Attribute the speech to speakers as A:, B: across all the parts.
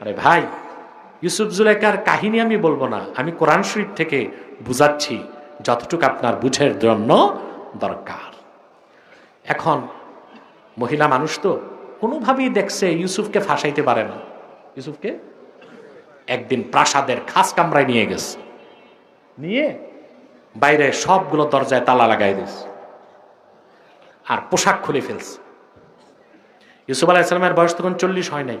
A: আরে ভাই, ইউসুফ জুলেখার কাহিনী আমি বলব না, আমি কোরআন শরীফ থেকে বুঝাচ্ছি যতটুকু আপনার বুঝের জন্য দরকার। এখন মহিলা মানুষ তো কোনোভাবেই দেখছে ইউসুফকে ফাঁসাইতে পারে না। ইউসুফকে একদিন প্রাসাদের খাস কামরায় নিয়ে গেছে। নিয়ে বাইরে সবগুলো দরজায় তালা লাগাই দিয়েছে আর পোশাক খুলে ফেলছে। ইউসুফ আলাহিসাল্লামের বয়স তখন চল্লিশ হয় নাই।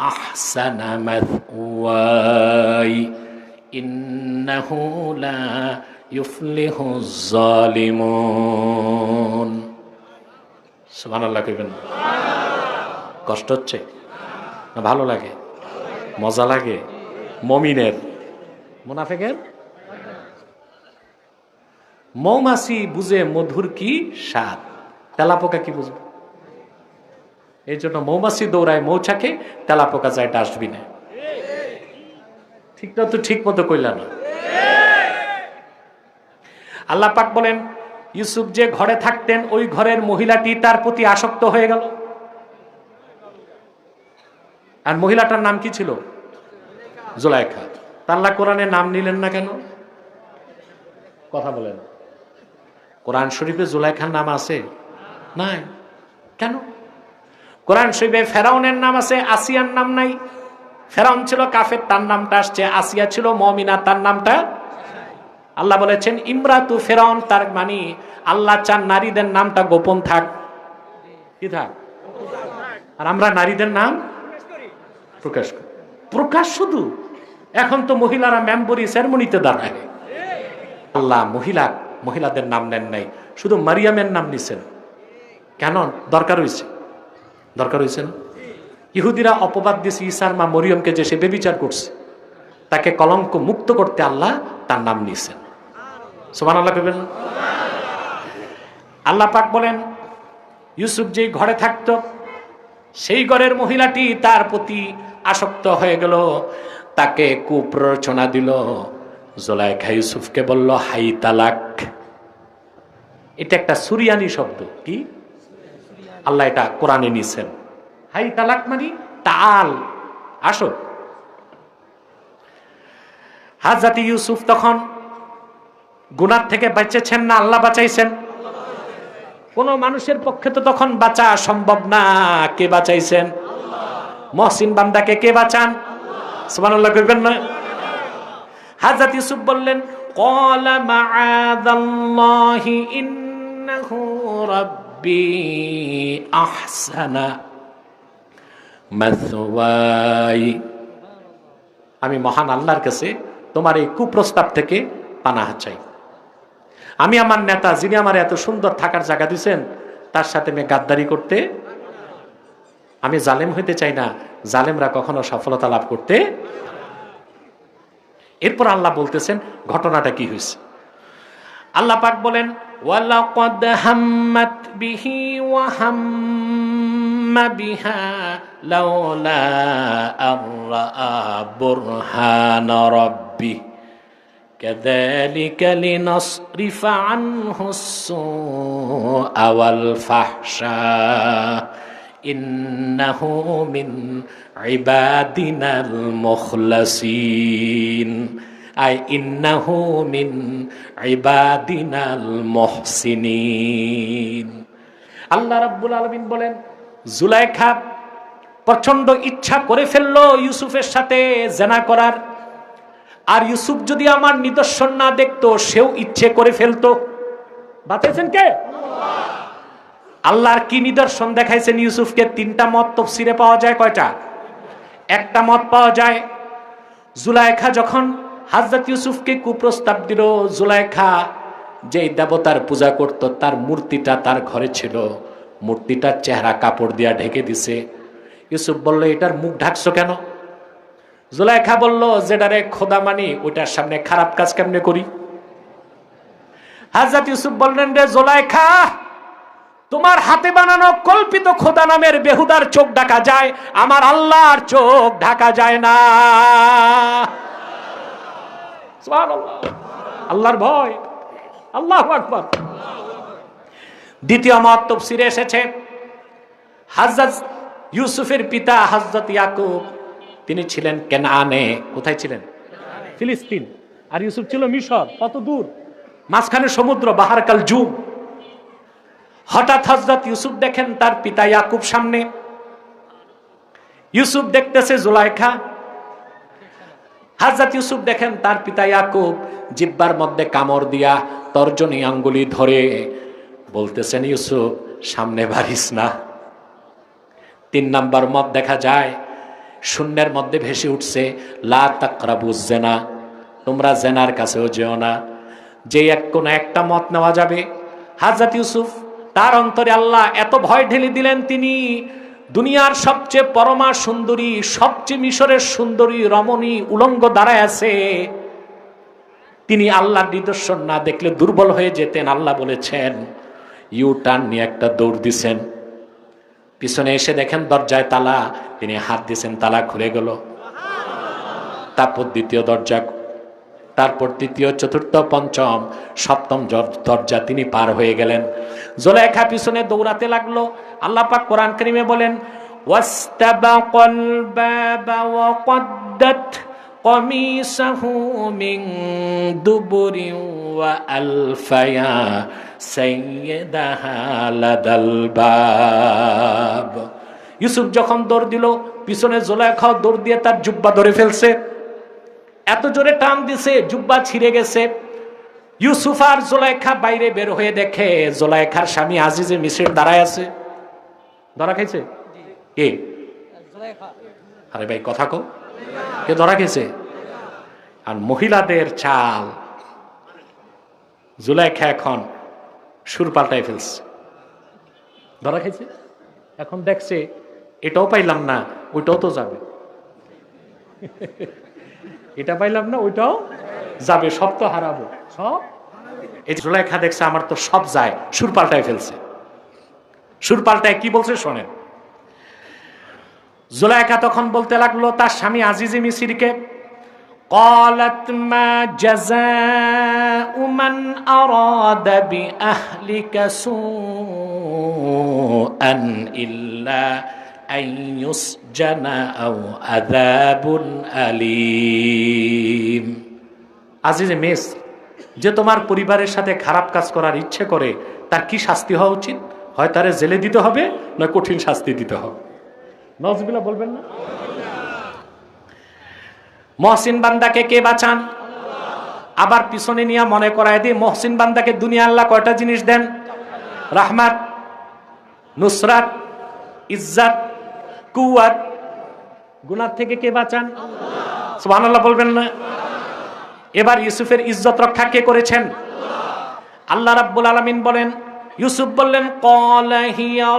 A: احسن مثواي انه لا يفلح الظالمون সুবহান আল্লাহ কইবেন কষ্ট হচ্ছে না ভালো লাগে মজা লাগে মমিনের মুনাফেকের মৌমাছি বুঝে মধুর কি স্বাদ তেলাপোকা কি বুঝবে এই জন্য মৌমাছি দৌড়ায় মৌচাকে তেলাপোকা যায় ডাস্টবিনে। ঠিক না তো ঠিক মতো কইলা না? আল্লাহ পাক বলেন, ইউসুফ যে ঘরে থাকতেন, ওই ঘরের মহিলাটি তার প্রতি আসক্ত হয়ে গেল। আর মহিলাটার নাম কি ছিল? জোলাইখা। তাল্লা কোরআনে নাম নিলেন না কেন? কথা বলেন। কোরআন শরীফে জুলাইখার নাম আছে? নাই। কেন? কোরআন শরীফে ফেরাউনের নাম আছে, আসিয়ার নাম নাই। ফেরাউন ছিল কাফের, তার নামটা আসছে আসিয়া ছিল মমিনা, তার নামটা আল্লাহ বলেছেন, ইমরাতু ফেরাউন, তার মানে আল্লাহ চান নারীদের নামটা গোপন থাক। কি থাক? আর আমরা নারীদের নাম প্রকাশ প্রকাশ শুধু? এখন তো মহিলারা মেম্বরি সেরেমনিতে দাঁড়ায়। আল্লাহ মহিলা, মহিলাদের নাম নেন নাই। শুধু মারিয়ামের নাম নিছেন। কেন? দরকার হয়েছে দরকার হয়েছে না? ইহুদিরা অপবাদ দিয়েছে ঈসার মা মরিয়মকে যে সে বেবিচার করছে। তাকে কলঙ্ক মুক্ত করতে আল্লাহ তার নাম নিয়েছেন। সোমান আল্লাহ পেবেন আল্লাহ পাক বলেন, ইউসুফ যেই ঘরে থাকতো, সেই ঘরের মহিলাটি তার প্রতি আসক্ত হয়ে গেল। তাকে কুপ্ররচনা দিল। জোলাইখা ইউসুফকে বলল হাই তালাক এটা একটা সুরিয়ানি শব্দ। কি? আল্লাহ এটা কোরআনে নিয়েছেন হাই তালাক মানি তাল আসো। হাজাতি ইউসুফ তখন গুনার থেকে বাঁচেছেন না, আল্লাহ বাঁচাইছেন। কোনো মানুষের পক্ষে তো তখন বাঁচা সম্ভব না, কে বাঁচাইছেন? মহসিন বান্দাকে কে বাঁচান? সুবহানাল্লাহ করবেন না? হাজরত ইউসুফ বললেন কলা মা'আদাল্লাহি ইন্নাহু রাব্বি ربي أحسن مثواي আমি মহান আল্লাহর কাছে তোমার এই কুপ্রস্তাব থেকে পানাহা চাই আমি আমার নেতা যিনি আমার এত সুন্দর থাকার জায়গা দিয়েছেন তার সাথে আমি গাদ্দারি করতে আমি জালেম হইতে চাই না জালেমরা কখনো সফলতা লাভ করতে এরপর আল্লাহ বলতেছেন ঘটনাটা কি হয়েছে আল্লাহ পাক বলেন ওয়ালাকাদ হাম্মাত বিহি ওয়া হাম্মা বিহা লাউলা আররা বুরহান রাব্বি كذلك لنصرف عنه السوء والفحشاء إنه من عبادنا المخلصين আই ইন্নাহু মিন ইবাদিনাল মুহসিনিন। আল্লাহ রাব্বুল আলামিন বলেন, জুলাইখা প্রচণ্ড ইচ্ছা করে ফেলল ইউসুফের সাথে জেনা করার। আর ইউসুফ যদি আমার নিদর্শন না দেখতো, সেও ইচ্ছে করে ফেলতো। বাঁচিয়েছেন কে? আল্লাহর কি নিদর্শন দেখাইছেন ইউসুফকে? তিনটা মত তফসিরে পাওয়া যায় কয়টা? একটা মত পাওয়া যায়, জুলাইখা যখন হাজরত ইউসুফকে কুপ্রস্তাব দিল, জুলাইখা, যেই দেবতার পূজা করত, তার মূর্তিটা তার ঘরে ছিল। মূর্তিটার চেহারা কাপড় দিয়া ঢেকে দিছে। ইউসুফ বলল, এটার মুখ ঢাকছো কেন? জুলাইখা বলল, যেটারে খোদা মানি ওটার সামনে খারাপ কাজ কেমনে করি? হাজরত ইউসুফ বললেন, রে জোলাইখা, তোমার হাতে বানানো কল্পিত খোদা নামের বেহুদার চোখ ঢাকা যায়, আমার আল্লাহর চোখ ঢাকা যায় না। আল্লাহর ভয়। আল্লাহ আকবর। দ্বিতীয় মত তফসিরে এসেছে, হাজরত ইউসুফের পিতা হজরত ইয়াকুব। তিনি ছিলেন কেনানে। কোথায় ছিলেন? ফিলিস্তিন। আর ইউসুফ ছিল মিশর, কত দূর? মাঝখানে সমুদ্র, বাহারকাল যুগ হঠাৎ হজরত ইউসুফ দেখেন তার পিতা ইয়াকুব সামনে। ইউসুফ দেখতেছে জুলাইখা। হাজরত ইউসুফ দেখেন, তার পিতা ইয়াকুব জিব্বার মধ্যে কামড় দিয়া তর্জনী আঙ্গুলি ধরে বলতেছেন, ইউসুফ, সামনে বাড়িস না। তিন নাম্বার মত দেখা যায়, শূন্যের মধ্যে ভেসে উঠছে, লা তাকরাবু জেনা তোমরা জেনার কাছেও যেও না। যে এক কোনো একটা মত নেওয়া যাবে। হাজরত ইউসুফ, তার অন্তরে আল্লাহ এত ভয় ঢেলে দিলেন তিনি দুনিয়ার সবচেয়ে পরমা সুন্দরী, সবচেয়ে মিশরের সুন্দরী রমণী উলঙ্গ দাঁড়ায় আছে। তিনি আল্লাহর নিদর্শন না দেখলে দুর্বল হয়ে যেতেন, আল্লাহ বলেছেন ইউ টার্ন নিয়ে একটা দৌড় দিছেন। পিছনে এসে দেখেন দরজায় তালা, তিনি হাত দিয়েছেন তালা খুলে গেল। তারপর দ্বিতীয় দরজা তারপর তৃতীয় চতুর্থ পঞ্চম সপ্তম জ- দরজা তিনি পার হয়ে গেলেন জোলেখা পিছনে দৌড়াতে লাগলো আল্লাহ পাক কোরআন করিমে বলেন ওয়াস্তাবাকাল বাবা ওয়াকদ্দাত قميصه من دبر وألفيا سيدها لدى الباب ইউসুফ যখন দৌড় দিল পিছনে জোলাইখাও দৌড় দিয়ে তার জুব্বা ধরে ফেলছে এত জোরে টান দিছে জুব্বা ছিঁড়ে গেছে। ইউসুফ আর জোলাইখা বাইরে বের হয়ে দেখে জোলাইখার স্বামী আজিজে মিশ্রের দাঁড়ায় আছে। ধরা খাইছে কে? আরে ভাই কথা কো কে ধরা খেয়েছে? আর মহিলাদের চাল। জুলাইখা এখন সুর পাল্টাই ফেলছে। ধরা খাইছে এখন দেখছে এটাও পাইলাম না ওইটাও তো যাবে। এটা পাইলাম না ওইটাও যাবে সব তো হারাবো সব এই জুলাইখা দেখছে আমার তো সব যায় সুর পাল্টায় ফেলছে সুর পাল্টায় কি বলছে শোনেন জুলাইখা তখন বলতে লাগলো তার স্বামী আজিজি মিসিরকে قالت ما جزاء من أراد بأهلك سوءا إلا আলিম আজিজে মেস, যে তোমার পরিবারের সাথে খারাপ কাজ করার ইচ্ছে করে, তার কি শাস্তি হওয়া উচিত? হয় তারে জেলে দিতে হবে না কঠিন শাস্তি দিতে হবে। নজবিলা বলবেন না? মহসিন বান্দাকে কে বাঁচান? আবার পিছনে নিয়ে মনে করায় দিই, মহসিন বান্দাকে দুনিয়া আল্লাহ কয়টা জিনিস দেন? রাহমাত, নুসরাত, ইজ্জাত কুয়াত। গুনার থেকে কে বাঁচান? সুবহানাল্লাহ বলবেন না। এবার ইউসুফের ইজ্জত রক্ষা কে করেছেন? আল্লাহ রাব্বুল আলামিন বলেন, ইউসুফ বললেন, ক্বালা হিয়া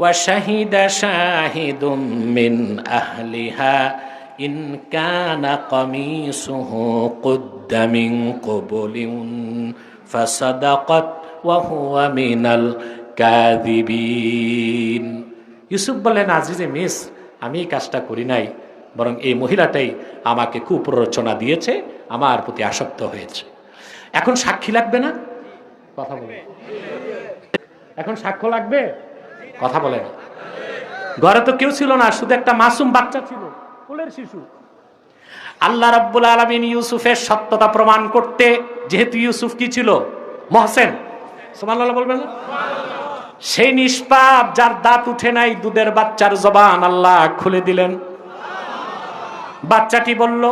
A: ওয়া শাহিদা শাহিদুম মিন আহলিহা। ইন কানা কামিসুহু কুদ্দা মিন ক্বাবলিন ফাসাদাকাত ওয়া হুয়া কাযিবিন। ইউসুফ বললেন, আজিজে মিস, আমি এই কাজটা করি নাই, বরং এই মহিলাটাই আমাকে কুপ্ররোচনা দিয়েছে, আমার প্রতি আসক্ত হয়েছে। এখন সাক্ষী লাগবে না? কথা বলে। এখন সাক্ষ্য লাগবে? কথা বলে না। ঘরে তো কেউ ছিল না, শুধু একটা মাসুম বাচ্চা ছিল কোলের শিশু। আল্লাহ রাব্বুল আলমিন ইউসুফের সত্যতা প্রমাণ করতে, যেহেতু ইউসুফ কি ছিল? মহসেন। সোমাল্লাহ বলবেন না? সেই নিষ্পাপ যার দাঁত উঠে নাই দুধের বাচ্চার জবান আল্লাহ খুলে দিলেন। বাচ্চাটি বলল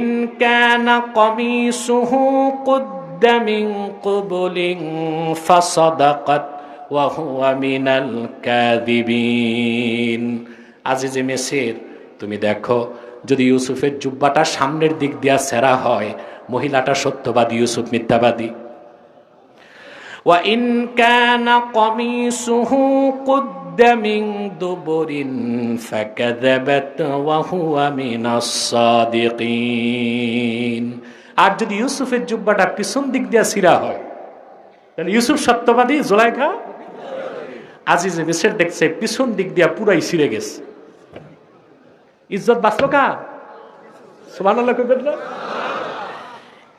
A: ইনকানা কমিসুহু কুদ্দা মিন কুবলিন ফাসাদাকাত ওয়া হুয়া মিনাল কাযিবিন। আজিজে মেসির তুমি দেখো, যদি ইউসুফের জুব্বাটা সামনের দিক দিয়া সেরা হয়, মহিলাটা সত্যবাদী, ইউসুফ মিথ্যাবাদী। وإن كان قميصه قد من دبر فكذبت وهو من الصادقين আর যদি ইউসুফের জুব্বাটা পিছন দিক দিয়ে সিরা হয় তাহলে ইউসুফ সত্যবাদী জোলাইখা আজিজে মিসের দেখছে পিছন দিক দিয়া পুরাই ছিঁড়ে গেছে ইজ্জত বাঁচলো কা সুবহানাল্লাহ কইবেন না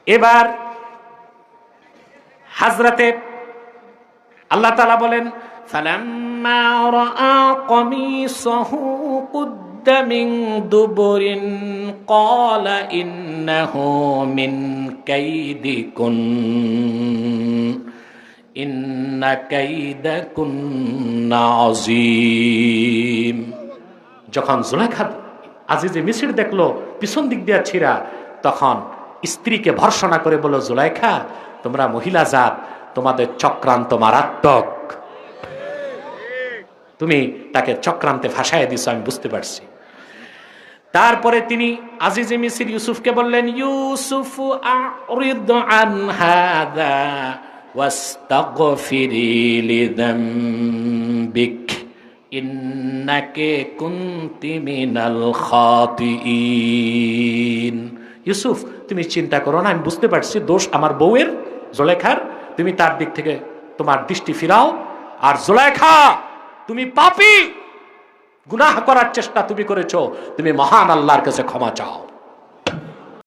A: এবার হাজরাতে আল্লাহ তালা বলেন فلما رأى قميصه قد من دبر قال إنه من كيدكن إن كيدكن عظيم যখন জুলেখা আজিজে মিছির দেখলো পিছন দিক দিয়া ছিঁড়া তখন স্ত্রীকে ভর্সনা করে বলল জুলাইখা তোমরা মহিলা জাত তোমাদের চক্রান্ত মারাত্মক। তুমি তাকে চক্রান্তে ভাসায় দিছো, আমি বুঝতে পারছি। তারপরে তিনি আজিজে মিসির ইউসুফকে বললেন, ইউসুফ কুনতি মিনাল ইউসুফ, তুমি চিন্তা করো না, আমি বুঝতে পারছি, দোষ আমার বউয়ের, জোলেখার তুমি তার দিক থেকে তোমার দৃষ্টি ফিরাও। আর জোলাইখা, তুমি পাপি। গুনাহ করার চেষ্টা তুমি করেছ। তুমি মহান আল্লাহর কাছে ক্ষমা চাও।